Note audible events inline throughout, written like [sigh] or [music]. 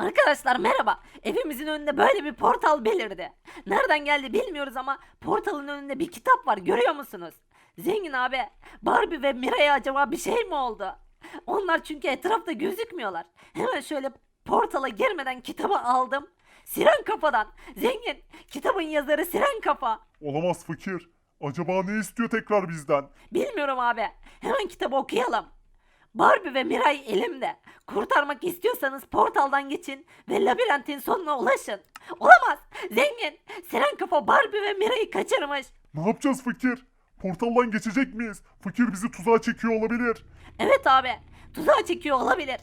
Arkadaşlar merhaba. Evimizin önünde böyle bir portal belirdi. Nereden geldi bilmiyoruz ama portalın önünde bir kitap var görüyor musunuz? Zengin abi, Barbie ve Miray'a acaba bir şey mi oldu? Onlar çünkü etrafta gözükmüyorlar. Hemen şöyle portala girmeden kitabı aldım. Siren Kafa'dan. Zengin, kitabın yazarı Siren Kafa. Olamaz fakir. Acaba ne istiyor tekrar bizden? Bilmiyorum abi. Hemen kitabı okuyalım. Barbie ve Miray elimde. Kurtarmak istiyorsanız portaldan geçin ve labirentin sonuna ulaşın. Olamaz. Zengin. Siren kafa Barbie ve Miray'ı kaçırmış. Ne yapacağız fakir? Portaldan geçecek miyiz? Fakir bizi tuzağa çekiyor olabilir. Evet abi. Tuzağa çekiyor olabilir.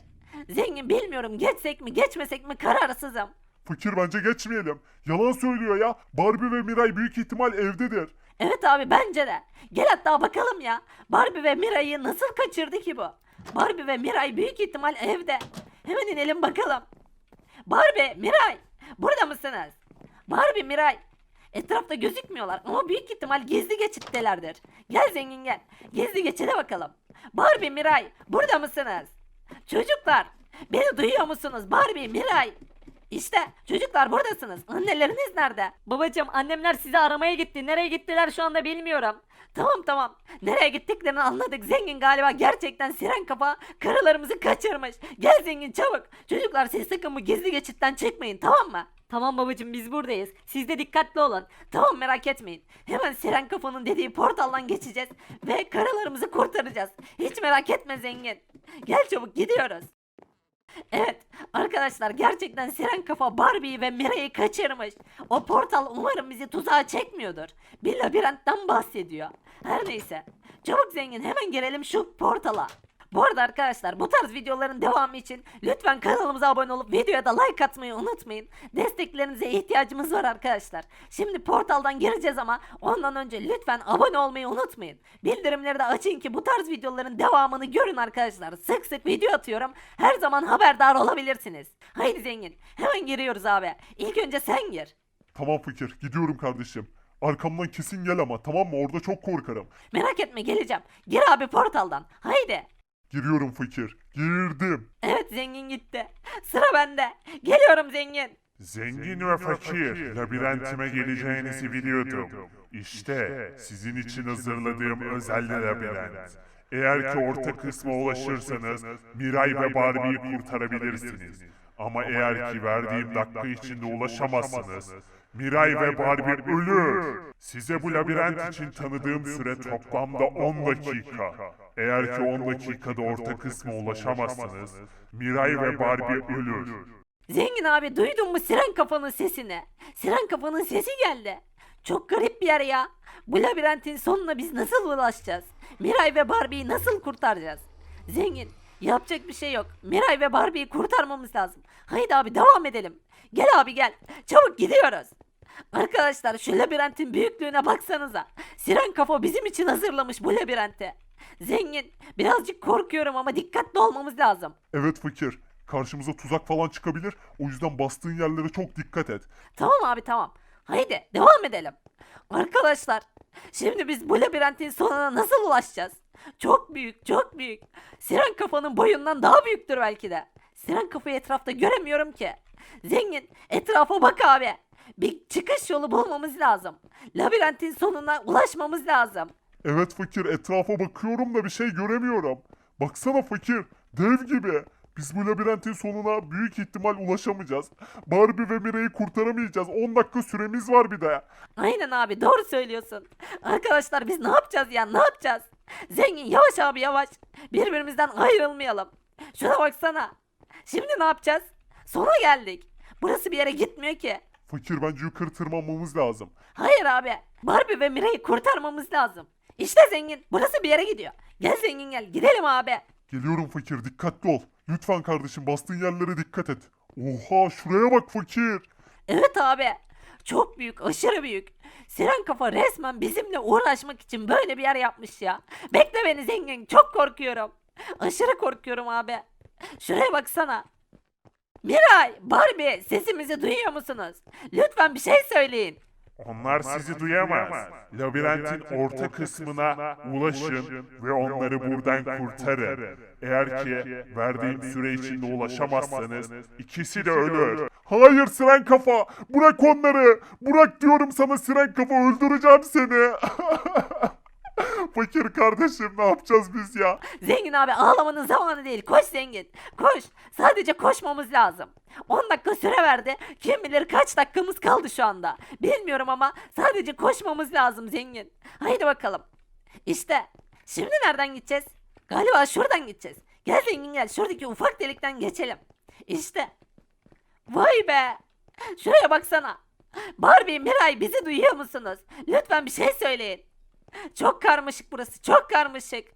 Zengin bilmiyorum geçsek mi geçmesek mi kararsızım. Fakir bence geçmeyelim. Yalan söylüyor ya. Barbie ve Miray büyük ihtimal evdedir. Evet abi bence de. Gel hatta bakalım ya. Barbie ve Miray'ı nasıl kaçırdı ki bu? Barbie ve Miray büyük ihtimal evde. Hemen inelim bakalım. Barbie, Miray. Burada mısınız? Barbie, Miray. Etrafta gözükmüyorlar ama büyük ihtimal gizli geçittelerdir. Gel zengin gel. Gizli geçide bakalım. Barbie, Miray. Burada mısınız? Çocuklar. Beni duyuyor musunuz? Barbie, Miray. İşte çocuklar buradasınız. Anneleriniz nerede? Babacım annemler sizi aramaya gitti. Nereye gittiler şu anda bilmiyorum. Tamam tamam. Nereye gittiklerini anladık. Zengin galiba gerçekten siren kafa karılarımızı kaçırmış. Gel zengin çabuk. Çocuklar siz sakın bu gizli geçitten çıkmayın tamam mı? Tamam babacım biz buradayız. Siz de dikkatli olun. Tamam merak etmeyin. Hemen siren kafanın dediği portaldan geçeceğiz. Ve karılarımızı kurtaracağız. Hiç merak etme zengin. Gel çabuk gidiyoruz. Evet arkadaşlar gerçekten Siren Kafa Barbie'yi ve Mira'yı kaçırmış. O portal umarım bizi tuzağa çekmiyordur. Bir labirentten bahsediyor. Her neyse. Çabuk zengin hemen girelim şu portala. Bu arada arkadaşlar bu tarz videoların devamı için lütfen kanalımıza abone olup videoya da like atmayı unutmayın. Desteklerinize ihtiyacımız var arkadaşlar. Şimdi portaldan gireceğiz ama ondan önce lütfen abone olmayı unutmayın. Bildirimleri de açın ki bu tarz videoların devamını görün arkadaşlar. Sık sık video atıyorum. Her zaman haberdar olabilirsiniz. Haydi zengin hemen giriyoruz abi. İlk önce sen gir. Tamam fakir. Gidiyorum kardeşim. Arkamdan kesin gel ama tamam mı? Orada çok korkarım. Merak etme geleceğim. Gir abi portaldan. Haydi. Giriyorum fakir. Girdim. Evet zengin gitti. Sıra bende. Geliyorum zengin. Zengin ve fakir, labirentime geleceğinizi biliyordum. İşte sizin için hazırladığım özel labirent. Eğer ki orta kısma ulaşırsanız Miray ve Barbie'yi kurtarabilirsiniz. Ama eğer ki verdiğim dakika içinde ulaşamazsanız Miray ve Barbie ölür. Size bu labirent için tanıdığım süre toplamda 10 dakika. Eğer ki 10 dakikada orta kısma ulaşamazsanız Miray ve Barbie ölür. Zengin abi duydun mu siren kafanın sesini? Siren kafanın sesi geldi. Çok garip bir yer ya. Bu labirentin sonuna biz nasıl ulaşacağız? Miray ve Barbie'yi nasıl kurtaracağız? Zengin yapacak bir şey yok. Miray ve Barbie'yi kurtarmamız lazım. Haydi abi devam edelim. Gel abi gel. Çabuk gidiyoruz. Arkadaşlar şu labirentin büyüklüğüne baksanıza. Siren kafa bizim için hazırlamış bu labirenti. Zengin birazcık korkuyorum ama dikkatli olmamız lazım. Evet fakir. Karşımıza tuzak falan çıkabilir. O yüzden bastığın yerlere çok dikkat et. Tamam abi tamam. Haydi devam edelim. Arkadaşlar şimdi biz bu labirentin sonuna nasıl ulaşacağız? Çok büyük çok büyük. Siren kafanın boyundan daha büyüktür belki de. Siren kafayı etrafta göremiyorum ki. Zengin etrafa bak abi. Bir çıkış yolu bulmamız lazım. Labirentin sonuna ulaşmamız lazım. Evet fakir etrafa bakıyorum da bir şey göremiyorum. Baksana fakir. Dev gibi. Biz bu labirentin sonuna büyük ihtimal ulaşamayacağız. Barbie ve Mira'yı kurtaramayacağız. 10 dakika süremiz var bir de. Aynen abi doğru söylüyorsun. Arkadaşlar biz ne yapacağız ya ne yapacağız? Zengin yavaş abi yavaş. Birbirimizden ayrılmayalım. Şuna baksana. Şimdi ne yapacağız? Sona geldik. Burası bir yere gitmiyor ki. Fakir bence yukarı tırmanmamız lazım. Hayır abi. Barbie ve Mira'yı kurtarmamız lazım. İşte zengin. Burası bir yere gidiyor. Gel zengin gel. Gidelim abi. Geliyorum fakir dikkatli ol. Lütfen kardeşim bastığın yerlere dikkat et. Oha şuraya bak fakir. Evet abi. Çok büyük, aşırı büyük. Siren kafa resmen bizimle uğraşmak için böyle bir yer yapmış ya. Bekle beni zengin, çok korkuyorum. Aşırı korkuyorum abi. Şuraya baksana. Miray, Barbie sesimizi duyuyor musunuz? Lütfen bir şey söyleyin. Onlar sizi duyamaz. Labirentin orta kısmına ulaşın ve onları buradan kurtarın. Eğer ki verdiğim süre içinde ulaşamazsanız ikisi de ölür. Hayır siren kafa! Bırak onları! Bırak diyorum sana siren kafa öldüreceğim seni! [laughs] Fakir kardeşim ne yapacağız biz ya? Zengin abi ağlamanın zamanı değil. Koş zengin. Koş. Sadece koşmamız lazım. 10 dakika süre verdi. Kim bilir kaç dakikamız kaldı şu anda. Bilmiyorum ama sadece koşmamız lazım zengin. Haydi bakalım. İşte. Şimdi nereden gideceğiz? Galiba şuradan gideceğiz. Gel zengin gel. Şuradaki ufak delikten geçelim. İşte. Vay be. Şuraya baksana. Barbie, Miray bizi duyuyor musunuz? Lütfen bir şey söyleyin. Çok karmaşık burası. Çok karmaşık.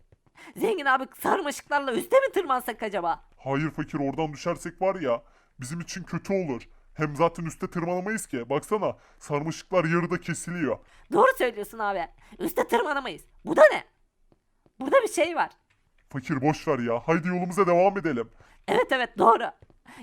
Zengin abi sarmaşıklarla üste mi tırmansak acaba? Hayır fakir oradan düşersek var ya bizim için kötü olur. Hem zaten üste tırmanamayız ki. Baksana sarmaşıklar yarıda kesiliyor. Doğru söylüyorsun abi. Üste tırmanamayız. Bu da ne? Burada bir şey var. Fakir boş ver ya. Haydi yolumuza devam edelim. Evet evet doğru.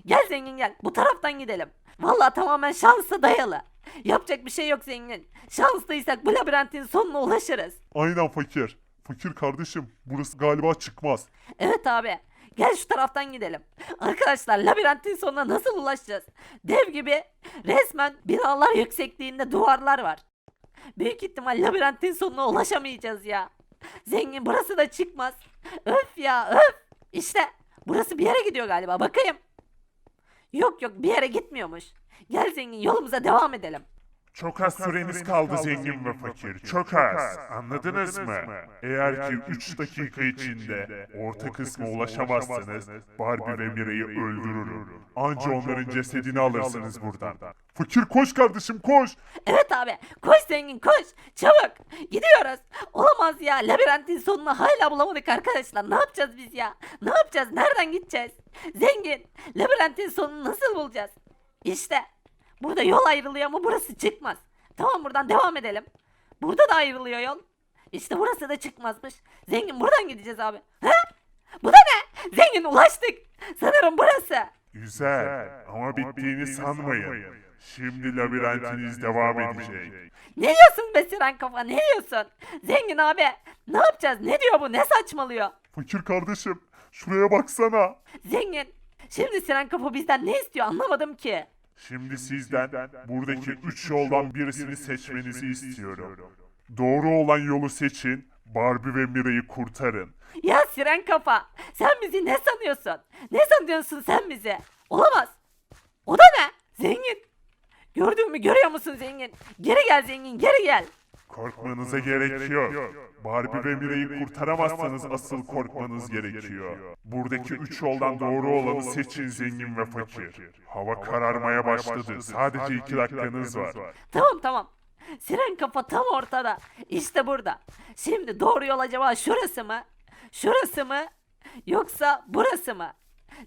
Gel zengin gel. Bu taraftan gidelim. Vallahi tamamen şansa dayalı. Yapacak bir şey yok zengin. Şanslıysak bu labirentin sonuna ulaşırız. Aynen fakir. Fakir kardeşim burası galiba çıkmaz. Evet abi. Gel şu taraftan gidelim. Arkadaşlar labirentin sonuna nasıl ulaşacağız? Dev gibi resmen binalar yüksekliğinde duvarlar var. Büyük ihtimal labirentin sonuna ulaşamayacağız ya. Zengin burası da çıkmaz. Öf ya öf. İşte burası bir yere gidiyor galiba bakayım. Yok yok bir yere gitmiyormuş. Gel zengin yolumuza devam edelim. Çok az süreniz kaldı zengin ve fakir. Çok az. Anladınız mı? Eğer ki 3 dakika içinde orta kısma ulaşamazsanız Barbie ve Mira'yı öldürürüm. Anca onların cesedini alırsınız buradan. Fakir koş kardeşim koş. Evet abi koş zengin koş çabuk gidiyoruz. Olamaz ya labirentin sonunu hala bulamadık arkadaşlar ne yapacağız biz ya ne yapacağız nereden gideceğiz? Zengin labirentin sonunu nasıl bulacağız? İşte burada yol ayrılıyor ama burası çıkmaz. Tamam buradan devam edelim. Burada da ayrılıyor yol. İşte burası da çıkmazmış. Zengin buradan gideceğiz abi. He? Bu da ne? Zengin ulaştık. Sanırım burası. Güzel ama bittiğini sanmayın. Şimdi labirentiniz devam edecek. Ne diyorsun be Siren kafa ne diyorsun? Zengin abi ne yapacağız ne diyor bu ne saçmalıyor? Fakir kardeşim şuraya baksana. Zengin şimdi Siren kafa bizden ne istiyor anlamadım ki. Şimdi sizden buradaki üç yoldan birisini seçmenizi istiyorum. Doğru olan yolu seçin, Barbie ve Mira'yı kurtarın. Ya Siren kafa sen bizi ne sanıyorsun? Ne sanıyorsun sen bizi? Olamaz. O da ne? Zengin. Gördün mü görüyor musun zengin? Geri gel zengin geri gel. Korkmanıza gerek yok. Barbie ve Mira'yı kurtaramazsanız asıl korkmanız gerekiyor. Buradaki üç yoldan doğru olanı seçin zengin ve fakir. Hava kararmaya başladı. Sadece iki dakikanız var. Tamam tamam. Siren kafa tam ortada. İşte burada. Şimdi doğru yol acaba şurası mı? Şurası mı? Yoksa burası mı?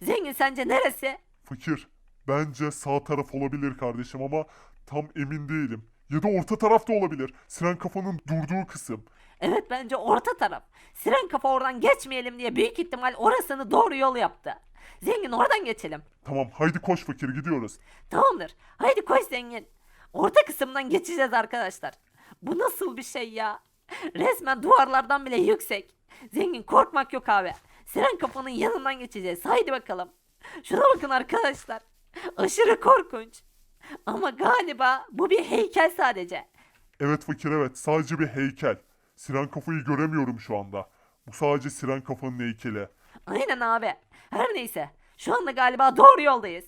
Zengin sence neresi? Fakir, bence sağ taraf olabilir kardeşim ama tam emin değilim. Ya da orta tarafta olabilir. Siren kafanın durduğu kısım. Evet bence orta taraf. Siren kafa oradan geçmeyelim diye büyük ihtimal orasını doğru yol yaptı. Zengin oradan geçelim. Tamam, haydi koş fakir gidiyoruz. Tamamdır. Haydi koş zengin. Orta kısımdan geçeceğiz arkadaşlar. Bu nasıl bir şey ya? Resmen duvarlardan bile yüksek. Zengin korkmak yok abi. Siren kafanın yanından geçeceğiz. Haydi bakalım. Şuna bakın arkadaşlar. Aşırı korkunç. [laughs] Ama galiba bu bir heykel sadece. Evet fakir evet, sadece bir heykel. Siren kafayı göremiyorum şu anda. Bu sadece Siren kafanın heykeli. Aynen abi. Her neyse. Şu anda galiba doğru yoldayız.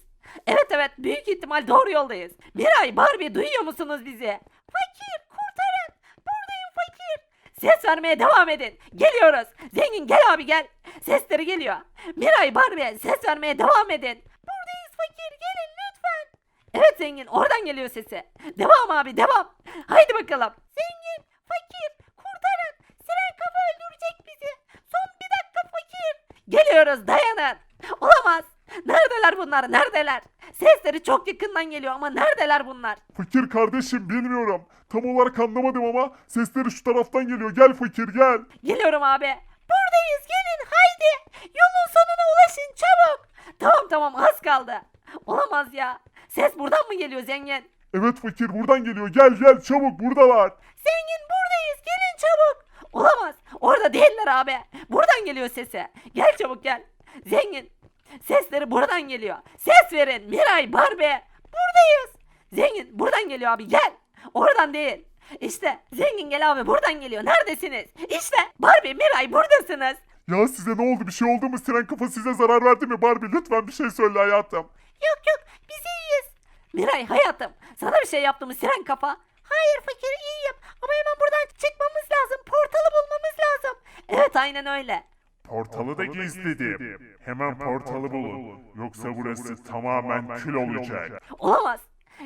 Evet evet büyük ihtimal doğru yoldayız. Miray Barbie duyuyor musunuz bizi? Fakir kurtarın. Buradayım fakir. Ses vermeye devam edin. Geliyoruz. Zengin gel abi gel. Sesleri geliyor. Miray Barbie ses vermeye devam edin. Buradayız fakir gelin lütfen. Evet zengin oradan geliyor sesi. Devam abi devam. Haydi bakalım. Zengin fakir kurtarın. Siren kafa öldürecek bizi. Son bir dakika fakir. Geliyoruz dayanın. Olamaz. Neredeler bunlar neredeler? Sesleri çok yakından geliyor ama neredeler bunlar? Fakir kardeşim bilmiyorum. Tam olarak anlamadım ama sesleri şu taraftan geliyor. Gel fakir gel. Geliyorum abi. Buradayız gelin haydi. Yolun sonuna ulaşın çabuk. Tamam tamam az kaldı. Olamaz ya. Ses buradan mı geliyor zengin? Evet fakir buradan geliyor. Gel gel çabuk buradalar. Zengin buradayız gelin çabuk. Olamaz orada değiller abi. Buradan geliyor sesi. Gel çabuk gel. Zengin sesleri buradan geliyor. Ses verin Miray Barbie. Buradayız. Zengin buradan geliyor abi gel. Oradan değil. İşte zengin gel abi buradan geliyor. Neredesiniz? İşte Barbie Miray buradasınız. Ya size ne oldu? Bir şey oldu mu? Siren kafa size zarar verdi mi? Barbie lütfen bir şey söyle hayatım. Yok yok biz iyiyiz. Miray hayatım sana bir şey yaptı mı siren kafa? Hayır fakir iyiyim ama hemen buradan çıkmamız lazım. Portalı bulmamız lazım. Evet aynen öyle. Portalı da gizledim. Hemen portalı bulun. Yoksa burası tamamen kül olacak. Olamaz.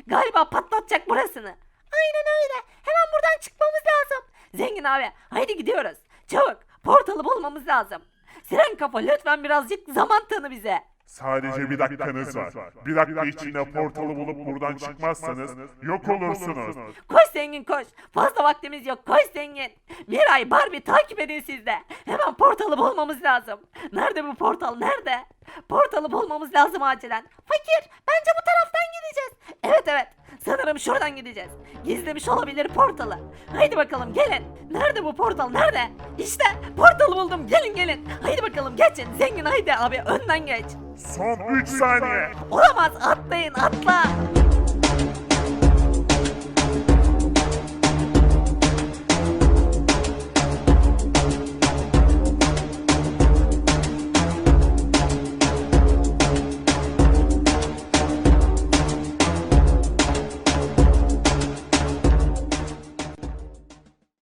Galiba patlatacak burasını. Aynen öyle. Hemen buradan çıkmamız lazım. Zengin abi haydi gidiyoruz. Çabuk portalı bulmamız lazım. Siren kafa lütfen birazcık zaman tanı bize. Sadece bir dakikanız var. Bir dakika içinde portalı bulup buradan çıkmazsanız yok olursunuz. Koş zengin koş. Fazla vaktimiz yok. Koş zengin. Miray, Barbie takip edin siz de. Hemen portalı bulmamız lazım. Nerede bu portal? Nerede? Portalı bulmamız lazım acilen. Fakir, bence bu taraftan gideceğiz. Evet evet. Sanırım şuradan gideceğiz. Gizlemiş olabilir portalı. Haydi bakalım gelin. Nerede bu portal? Nerede? İşte portalı buldum. Gelin gelin. Haydi bakalım geçin. Zengin haydi abi önden geç. Son 3 saniye. Olamaz atlayın atla.